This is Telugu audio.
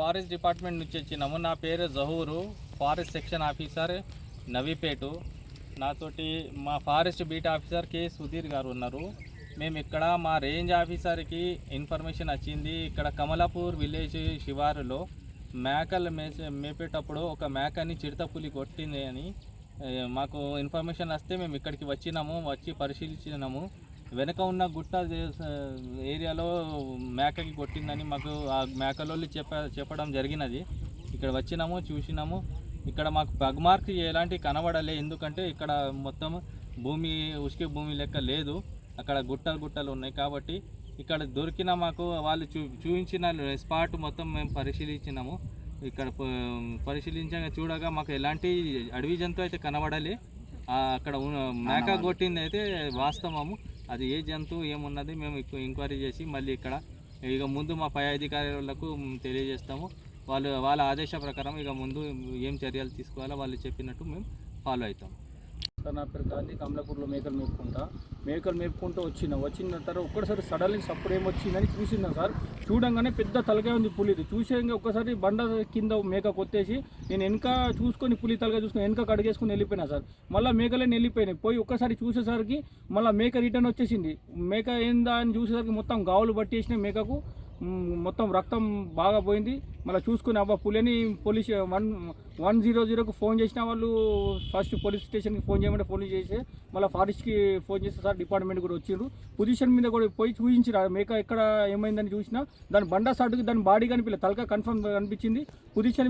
ఫారెస్ట్ డిపార్ట్మెంట్ నుంచి వచ్చినాము. నా పేరు Zahoor forest section officer Navipet. నాతోటి మా forest beat officer K Sudheer గారు ఉన్నారు. మేము ఇక్కడ మా రేంజ్ ఆఫీసర్కి ఇన్ఫర్మేషన్ వచ్చింది. ఇక్కడ కమలాపూర్ విలేజ్ శివారులో మేకలు మేసే మేపేటప్పుడు ఒక మేకని చిరుతపులి కొట్టింది అని మాకు ఇన్ఫర్మేషన్ వస్తే మేము ఇక్కడికి వచ్చినాము వచ్చి పరిశీలించినాము. వెనక ఉన్న గుట్ట ఏరియాలో మేకకి కొట్టిందని మాకు ఆ మేకలోళ్ళు చెప్ప చెప్పడం జరిగినది. ఇక్కడ వచ్చినాము చూసినాము. ఇక్కడ మాకు పగ్మార్క్ ఎలాంటి కనబడలే. ఎందుకంటే ఇక్కడ మొత్తం భూమి ఉసుకే భూమి లెక్క లేదు. అక్కడ గుట్టలు గుట్టలు ఉన్నాయి కాబట్టి ఇక్కడ దొరికిన మాకు వాళ్ళు చూ చూపించిన స్పాట్ మొత్తం మేము పరిశీలించినాము. ఇక్కడ పరిశీలించగా చూడగా మాకు ఎలాంటి అడవి జంతువు అయితే కనబడలే. అక్కడ మేక కొట్టింది అయితే వాస్తవము. అది ఏ జంతువు ఏమున్నది మేము ఎంక్వైరీ చేసి మళ్ళీ ఇక్కడ ఇక ముందు మా పై అధికారులకు తెలియజేస్తాము. వాళ్ళు వాళ్ళ ఆదేశ ప్రకారం ఇక ముందు ఏం చర్యలు తీసుకోవాలో వాళ్ళు చెప్పినట్టు మేము ఫాలో అవుతాం సార్ నా పేరు గాంధీ కమలాపూర్లో మేకలు మేపుకుంటా. మేకలు మేపుకుంటూ వచ్చిన వచ్చిన తర్వాత ఒక్కసారి సడన్లీ సప్పుడు ఏమొచ్చిందని చూసిన సార్? చూడంగానే పెద్ద తలకాయ ఉంది పులిది చూసేయంగా ఒక్కసారి బండ కింద మేక కొత్తేసి నేను వెనక చూసుకొని పులి తలకాయ చూసుకొని వెనక కడిగేసుకొని వెళ్ళిపోయినా సార్. మళ్ళీ మేకలే వెళ్ళిపోయినాయి. పోయి ఒక్కసారి చూసేసరికి మళ్ళీ మేక రిటర్న్ వచ్చేసింది. మేక ఏందా అని చూసేసరికి మొత్తం గావులు పట్టేసినాయి మేకకు. మొత్తం రక్తం బాగా పోయింది. మళ్ళీ చూసుకుని అవ్వ పులిని పోలీస్ వన్ వన్ జీరో జీరోకి ఫోన్ చేసిన వాళ్ళు ఫస్ట్ పోలీస్ స్టేషన్కి ఫోన్ చేయమంటే ఫోన్ చేసి మళ్ళీ ఫారెస్ట్కి ఫోన్ చేస్తే సార్ డిపార్ట్మెంట్ కూడా వచ్చిండ్రు పొజిషన్ మీద కూడా పోయి చూపించారు మేక ఎక్కడ ఏమైందని చూసినా దాని బండ సాటుకి దాని బాడీ కనిపించలేదు తలక కన్ఫర్మ్ కనిపించింది. పొజిషన్